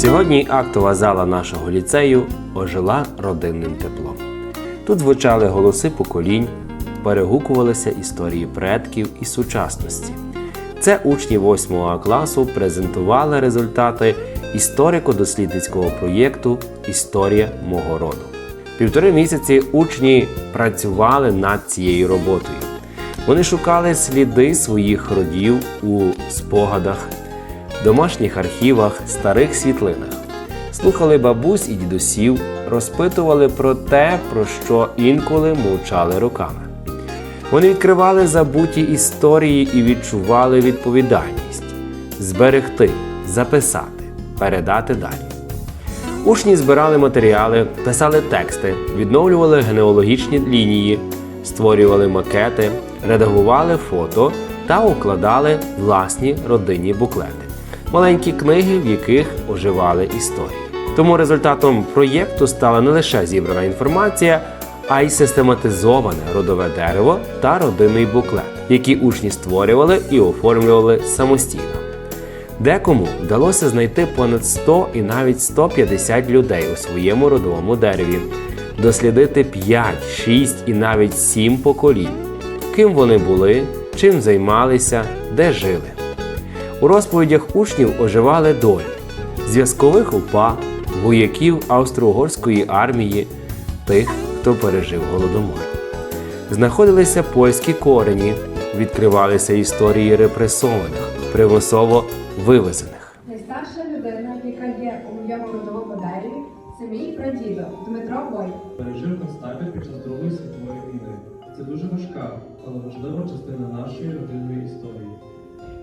Сьогодні актова зала нашого ліцею ожила родинним теплом. Тут звучали голоси поколінь, перегукувалися історії предків і сучасності. Це учні 8 класу презентували результати історико-дослідницького проєкту Історія мого роду. Півтори місяці учні працювали над цією роботою. Вони шукали сліди своїх родів у спогадах, домашніх архівах, старих світлинах. Слухали бабусь і дідусів, розпитували про те, про що інколи мовчали роками. Вони відкривали забуті історії і відчували відповідальність зберегти, записати, передати далі. Учні збирали матеріали, писали тексти, відновлювали генеалогічні лінії, створювали макети, редагували фото та укладали власні родинні буклети, маленькі книги, в яких оживали історії. Тому результатом проєкту стала не лише зібрана інформація, а й систематизоване родове дерево та родинний буклет, які учні створювали і оформлювали самостійно. Декому вдалося знайти понад 100 і навіть 150 людей у своєму родовому дереві, дослідити 5, 6 і навіть 7 поколінь, ким вони були, чим займалися, де жили. У розповідях учнів оживали долі зв'язкових УПА, вояків Австро-Угорської армії, тих, хто пережив голодомор. Знаходилися польські корені, відкривалися історії репресованих, примусово вивезених. Найстарша людина, яка є у моєму родовому дереві, це мій прадідо Дмитро Войт. Пережив концтабір під час Другої світової війни. Це дуже важка, але важлива частина нашої родинної історії.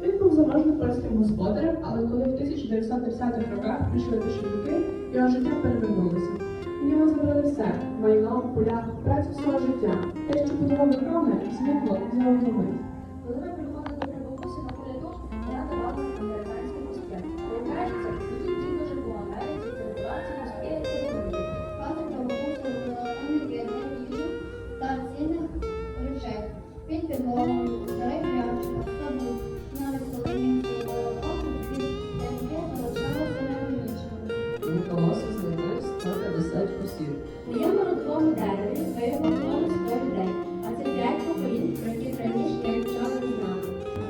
Він був заможним польським господарем, але коли в 1910-х роках прийшли більшовики, його життя перевернулося. У нього забрали все майно, поля, працю свого життя. Те, що будував руками, зникло за одну мить. Коли ми приходили до на коляду, вона давала нам американські мостки. Виявляється, тоді дідо жив у Америці, речей. Під підлогою, 150 осіб. У моєму родовому дереві виявили понад 100 людей, а це 5 поколінь, про яких раніше я нічого не знала.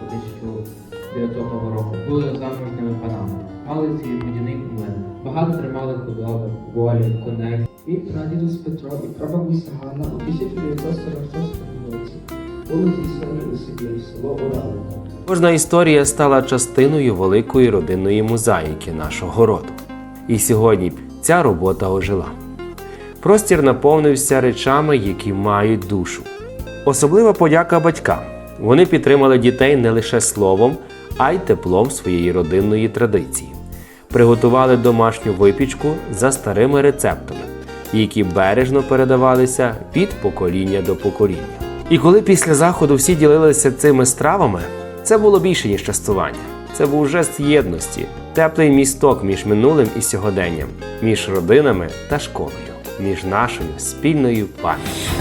1909 року були замужніми панами. Мали свій водяний млин. Багато тримали худоби, волі, коней. Мій прадідусь Петро і прабабуся Ганна у 1946 році були зіслані у Сибір, село Урали. Кожна історія стала частиною великої родинної мозаїки нашого роду. І сьогодні ця робота ожила. Простір наповнився речами, які мають душу. Особлива подяка батькам. Вони підтримали дітей не лише словом, а й теплом своєї родинної традиції. Приготували домашню випічку за старими рецептами, які бережно передавалися від покоління до покоління. І коли після заходу всі ділилися цими стравами, це було більше ніж частування. Це був жест єдності, теплий місток між минулим і сьогоденням, між родинами та школою, між нашою спільною пам'яттю.